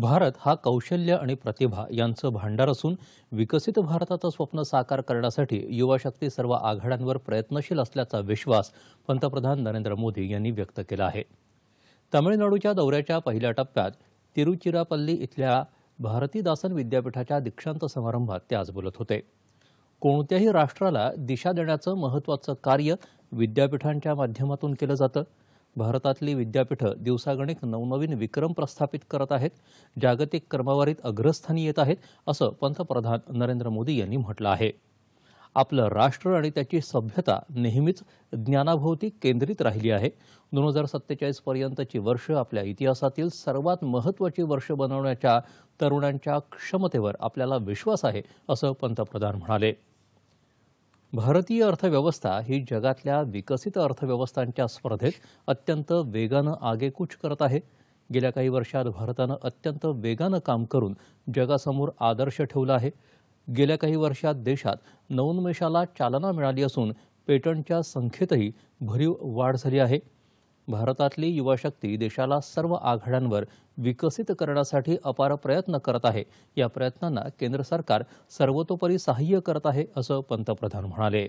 भारत हा कौशल्य आणि प्रतिभा यांचं भांडार असून विकसित भारताचं स्वप्न साकार करण्यासाठी युवा शक्ती सर्व आघाड्यांवर प्रयत्नशील असल्याचा विश्वास पंतप्रधान नरेंद्र मोदी यांनी व्यक्त केला आहे. तामिळनाडूच्या दौऱ्याच्या पहिल्या टप्प्यात तिरुचिरापल्ली इथल्या भारतीदासन विद्यापीठाच्या दीक्षांत समारंभात ते आज बोलत होते. कोणत्याही राष्ट्राला दिशा देण्याचं महत्त्वाचं कार्य विद्यापीठांच्या माध्यमातून केलं जातं. भारतातली विद्यापीठं दिवसागणिक नवनवीन विक्रम प्रस्थापित करत आहेत जागतिक क्रमवारीत अग्रस्थानी येत आहेत असं पंतप्रधान नरेंद्र मोदी यांनी म्हटलं आहे. आपलं राष्ट्र आणि त्याची सभ्यता नेहमीच ज्ञानाभोवती केंद्रित राहिली आहे. दोन हजार सत्तेचाळीस पर्यंतची वर्ष आपल्या इतिहासातील सर्वात महत्त्वाची वर्ष बनवण्याच्या तरुणांच्या क्षमतेवर आपल्याला विश्वास आहे असं पंतप्रधान म्हणाले. भारतीय अर्थव्यवस्था ही जगातल्या विकसित अर्थव्यवस्थांच्या स्पर्धेत अत्यंत वेगानं आगेकूच करत आहे. गेल्या काही वर्षात भारतानं अत्यंत वेगानं काम करून जगासमोर आदर्श ठेवला आहे. गेल्या काही वर्षात देशात नवोन्मेषाला चालना मिळाली असून पेटंटच्या संख्येतही भरीव वाढ झाली आहे. भारतातली युवा शक्ती देशाला सर्व आघाड्यांवर विकसित करण्यासाठी अपार प्रयत्न करत आहे. या प्रयत्नांना केंद्र सरकार सर्वतोपरी सहाय्य करत आहे असं पंतप्रधान म्हणाले.